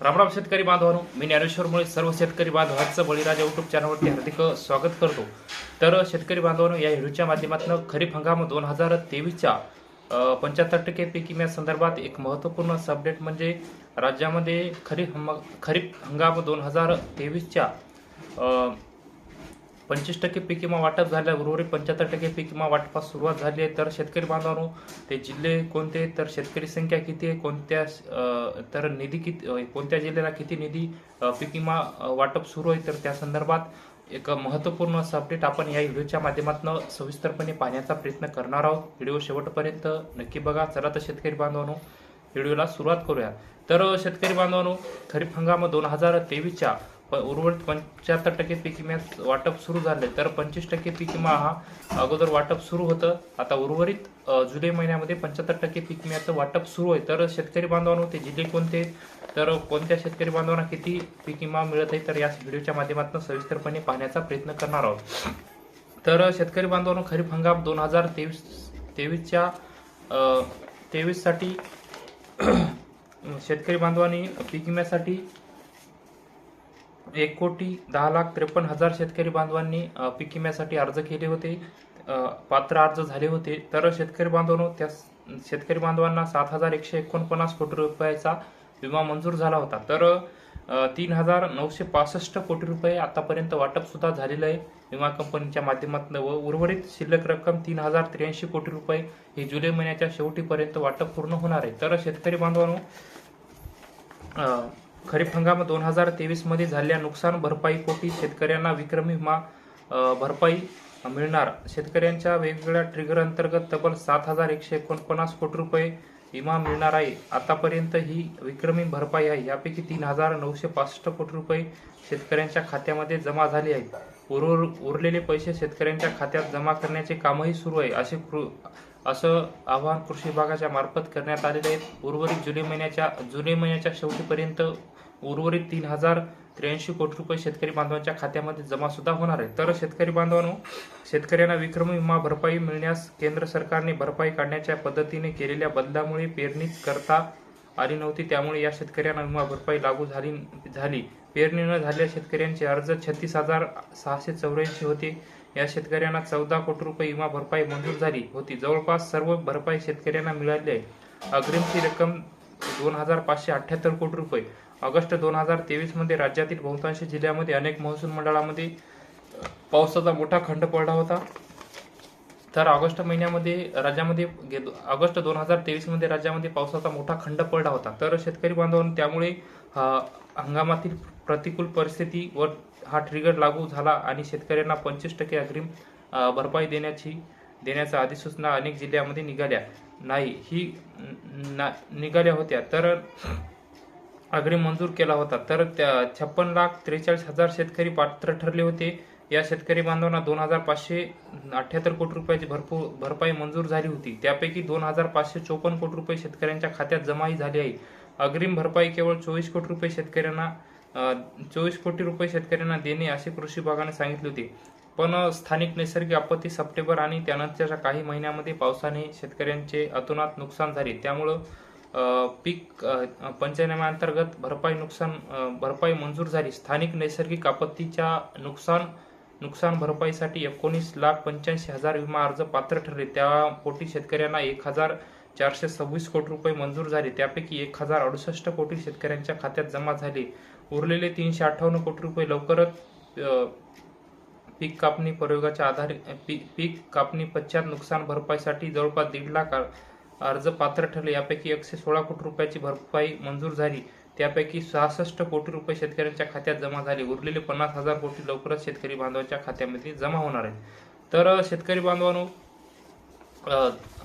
रामराम शेतकरी बांधवांनो मी ज्ञानेश्वर मुळे सर्व शेतकरी बांधवांचं बळीराजा युट्यूब चॅनलवरती हार्दिक स्वागत करतो. तर शेतकरी बांधवांनो या व्हिडिओच्या माध्यमातून खरीप हंगाम दोन हजार तेवीसच्या पंच्याहत्तर टक्के पीक विम्या संदर्भात एक महत्त्वपूर्ण अपडेट म्हणजे राज्यामध्ये खरीप हंग खरीप हंगाम दोन हजार तेवीसच्या पंचवीस टक्के पीक विमा वाटप झाल्यावर उर्वरित पंच्याहत्तर टक्के पीक विमा वाटपास सुरुवात झाली आहे. तर शेतकरी बांधवांनो ते जिल्हे कोणते? तर शेतकरी संख्या किती आहे? कोणत्या तर निधी किती कोणत्या जिल्ह्याला किती निधी पीक विमा वाटप सुरू आहे? तर त्या संदर्भात एक महत्त्वपूर्ण असं अपडेट आपण या व्हिडिओच्या माध्यमातून सविस्तरपणे पाहण्याचा प्रयत्न करणार आहोत. व्हिडिओ शेवटपर्यंत नक्की बघा. चला तर शेतकरी बांधवांनो व्हिडिओला सुरुवात करूया. तर शेतकरी बांधवांनो खरीप हंगाम दोन हजार तेवीसच्या प- उर्वरित पंच्याहत्तर टक्के पीक विम्यात वाटप सुरू झाले. तर पंचवीस टक्के पीक विमा हा अगोदर वाटप सुरू होतं. आता उर्वरित जुलै महिन्यामध्ये पंच्याहत्तर टक्के पीक विम्याचं वाटप सुरू आहे. तर शेतकरी बांधवांनो ते जिल्हे कोणते तर कोणत्या शेतकरी बांधवांना किती पीक विमा मिळत आहे तर या व्हिडिओच्या माध्यमातून सविस्तरपणे पाहण्याचा प्रयत्न करणार आहोत. तर शेतकरी बांधवांनो खरीप हंगाम दोन हजार तेवीस तेवीसच्या तेवीससाठी शेतकरी बांधवांनी पीक विम्यासाठी एक कोटी दहा लाख त्रेपन्न हजार शेतकरी बांधवांनी पीक विम्यासाठी अर्ज केले होते. पात्र अर्ज झाले होते. तर शेतकरी बांधवांनो त्या शेतकरी बांधवांना सात हजार एकशे एकोणपन्नास कोटी रुपयाचा विमा मंजूर झाला होता. तर तीन हजार नऊशे पासष्ट कोटी रुपये आतापर्यंत वाटप सुद्धा झालेलं आहे. विमा कंपनीच्या माध्यमातून व उर्वरित शिल्लक रक्कम तीन हजार त्र्याऐंशी कोटी रुपये ही जुलै महिन्याच्या शेवटीपर्यंत वाटप पूर्ण होणार आहे. तर शेतकरी बांधवांनो खरीप हंगाम दोन हजार तेवीसमध्ये झालेल्या नुकसान भरपाई पोटी शेतकऱ्यांना विक्रमी विमा भरपाई मिळणार. शेतकऱ्यांच्या वेगवेगळ्या ट्रिगर अंतर्गत तब्बल सात हजार एकशे एकोणपन्नास कोटी रुपये विमा मिळणार आहे. आतापर्यंत ही विक्रमी भरपाई आहे. यापैकी तीन हजार नऊशे पासष्ट कोटी रुपये शेतकऱ्यांच्या खात्यामध्ये जमा झाले आहेत. उर्वर उरलेले पैसे शेतकऱ्यांच्या खात्यात जमा करण्याचे कामही सुरू आहे असे कृ असं आवाहन कृषी विभागाच्या मार्फत करण्यात आलेले आहे. उर्वरित जुलै महिन्याच्या जुलै महिन्याच्या शेवटीपर्यंत उर्वरित तीन हजार त्र्याऐंशी कोटी रुपये शेतकरी बांधवांच्या खात्यामध्ये जमा सुद्धा होणार आहे. तर शेतकरी बांधवांनो शेतकऱ्यांना विक्रमी विमा भरपाई मिळण्यास केंद्र सरकारने भरपाई काढण्याच्या पद्धतीने केलेल्या बदलामुळे पेरणीच करता आली नव्हती. त्यामुळे या शेतकऱ्यांना विमा भरपाई लागू झाली झाली. पेरणी न झालेल्या शेतकऱ्यांचे अर्ज छत्तीस हजार सहाशे चौऱ्याऐंशी होते. या शेतकऱ्यांना चौदा कोटी रुपये विमा भरपाई मंजूर झाली होती. जवळपास सर्व भरपाई शेतकऱ्यांना मिळाली आहे. अग्रिमची रक्कम दोन हजार पाचशे अठ्ठ्याहत्तर कोटी रुपये. ऑगस्ट दोन हजार तेवीसमध्ये राज्यातील बहुतांश जिल्ह्यामध्ये अनेक महसूल मंडळामध्ये पावसाचा मोठा खंड पडला होता. तर ऑगस्ट महिन्यामध्ये राज्यामध्ये ऑगस्ट दोन हजार तेवीसमध्ये राज्यामध्ये पावसाचा मोठा खंड पडला होता. तर शेतकरी बांधवांनी त्यामुळे हंगामातील प्रतिकूल परिस्थिती व हा ट्रिगर लागू झाला आणि शेतकऱ्यांना पंचवीस टक्के अग्रिम भरपाई देण्याची देण्याच्या अधिसूचना अनेक जिल्ह्यामध्ये निघाल्या. नाही ही ना- निघाल्या होत्या. तर अग्रिम मंजूर केला होता. तर त्या छप्पन लाख त्रेचाळीस हजार शेतकरी पात्र ठरले होते. या शेतकरी बांधवांना दोन हजार पाचशे अठ्याहत्तर कोटी रुपयाची भरपूर भरपाई मंजूर झाली होती. त्यापैकी दोन हजार पाचशे चोपन्न कोटी रुपये शेतकऱ्यांच्या खात्यात जमाही झाली आहे. अग्रिम भरपाई केवळ चोवीस कोटी रुपये शेतकऱ्यांना चोवीस कोटी रुपये शेतकऱ्यांना देणे असे कृषी विभागाने सांगितले होते. पण स्थानिक नैसर्गिक आपत्ती सप्टेंबर आणि त्यानंतरच्या काही महिन्यामध्ये पावसाने शेतकऱ्यांचे अतोनात नुकसान झाले. त्यामुळं पीक पंचनाम्याअंतर्गत भरपाई नुकसान भरपाई मंजूर झाली. स्थानिक नैसर्गिक आपत्तीच्या नुकसान नुकसान भरपाईसाठी एकोणीस लाख पंच्याऐंशी हजार विमा अर्ज पात्र ठरले. त्यापोटी शेतकऱ्यांना एक हजार चारशे सव्वीस कोटी रुपये मंजूर झाले. त्यापैकी एक हजार अडुसष्ट कोटी शेतकऱ्यांच्या खात्यात जमा झाले. उरलेले तीनशे अठ्ठावन्न कोटी रुपये लवकरच पीक कापणी प्रयोगाच्या आधारे पी- पीक कापणी पश्चात नुकसान भरपाईसाठी जवळपास दीड लाख अर्ज पात्र ठरले. यापैकी एकशे सोळा कोटी रुपयाची भरपाई मंजूर झाली. त्यापैकी सहासष्ट कोटी रुपये शेतकऱ्यांच्या खात्यात जमा झाले. उरलेले पन्नास हजार कोटी लवकरच शेतकरी बांधवांच्या खात्यामध्ये जमा होणार आहेत. तर शेतकरी बांधवांनो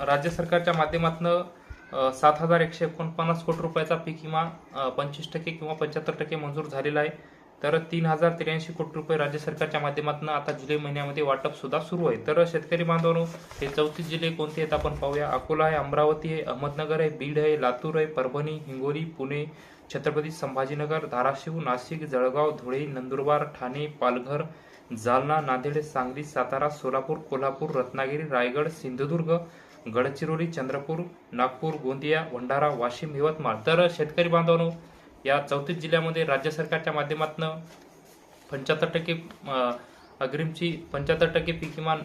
राज्य सरकारच्या माध्यमातून सात हजार एकशे एकोणपन्नास कोटी रुपयाचा पीक विमा पंचवीस टक्के किंवा पंच्याहत्तर टक्के मंजूर झालेला आहे. तर तीन हजार त्र्याऐंशी कोटी रुपये राज्य सरकारच्या माध्यमातून आता जुलै महिन्यामध्ये वाटप सुद्धा सुरू आहे. तर शेतकरी बांधवांनो हे चौतीस जिल्हे कोणते आहेत? आपण पाहूया. अकोला आहे अमरावती आहे अहमदनगर आहे बीड आहे लातूर आहे परभणी हिंगोली पुणे छत्रपती संभाजीनगर धाराशिव नाशिक जळगाव धुळे नंदुरबार ठाणे पालघर जालना नांदेड सांगली सातारा सोलापूर कोल्हापूर रत्नागिरी रायगड सिंधुदुर्ग गडचिरोली चंद्रपूर नागपूर गोंदिया भंडारा वाशिम यवतमाळ. तर शेतकरी बांधवांनो या चौतीस जिल्ह्यामध्ये राज्य सरकारच्या माध्यमातून पंच्याहत्तर टक्के अग्रिमची पंच्याहत्तर टक्के पीक किमान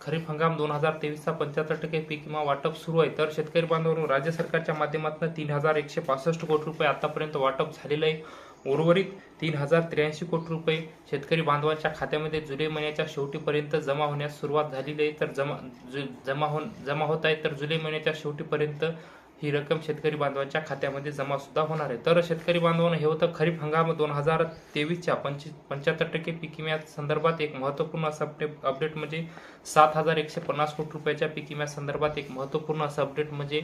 खरीप हंगाम दोन हजार तेवीसचा पंच्याहत्तर टक्के पीक किमान वाटप सुरू आहे. तर शेतकरी बांधवांनो राज्य सरकारच्या माध्यमातून तीन हजार एकशे पासष्ट कोटी रुपये आतापर्यंत वाटप झालेलं आहे. उर्वरित तीन हजार त्र्याऐंशी कोटी रुपये शेतकरी बांधवांच्या खात्यामध्ये जुलै महिन्याच्या शेवटीपर्यंत जमा होण्यास सुरुवात झालेली आहे. तर जमा जु- जमा हो जमा होत आहे तर जुलै महिन्याच्या शेवटीपर्यंत ही रक्कम शेतकरी बांधवांच्या खात्यामध्ये जमा सुद्धा होणार आहे. तर शेतकरी बांधवांना हे होतं खरीप हंगाम दोन हजार तेवीसच्या पंचवीस पंच्याहत्तर टक्के पीक विम्या संदर्भात एक महत्त्वपूर्ण असं अपडेट अपडेट म्हणजे सात हजार एकशे पन्नास कोटी रुपयाच्या पीक विम्या संदर्भात एक महत्त्वपूर्ण असं अपडेट म्हणजे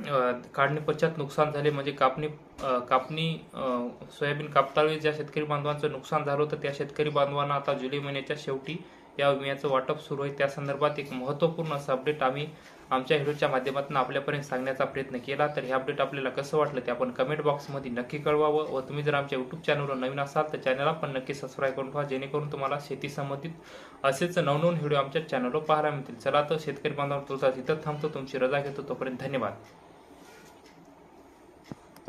काढणीपश्चात काढणी पश्चात नुकसान झाले म्हणजे कापणी कापणी सोयाबीन कापतावेळी ज्या शेतकरी बांधवांचं नुकसान झालं होतं त्या शेतकरी बांधवांना आता जुलै महिन्याच्या शेवटी या विम्याचं वाटप सुरू आहे. त्या संदर्भात एक महत्त्वपूर्ण असं अपडेट आम्ही आमच्या व्हिडिओच्या माध्यमातून आपल्यापर्यंत सांगण्याचा प्रयत्न केला. तर हे अपडेट आपल्याला कसं वाटलं ते आपण कमेंट बॉक्समध्ये नक्की कळवावं व तुम्ही जर आमच्या यूट्यूब चॅनलवर नवीन असाल तर चॅनलला पण नक्की सबस्क्राईब करून ठेवा. जेणेकरून तुम्हाला शेती संबंधित असेच नवनवीन व्हिडिओ आमच्या चॅनलवर पाहायला मिळतील. चला तर शेतकरी बांधव तुझा इथं थांबतो तुमची रजा घेतो. तोपर्यंत धन्यवाद.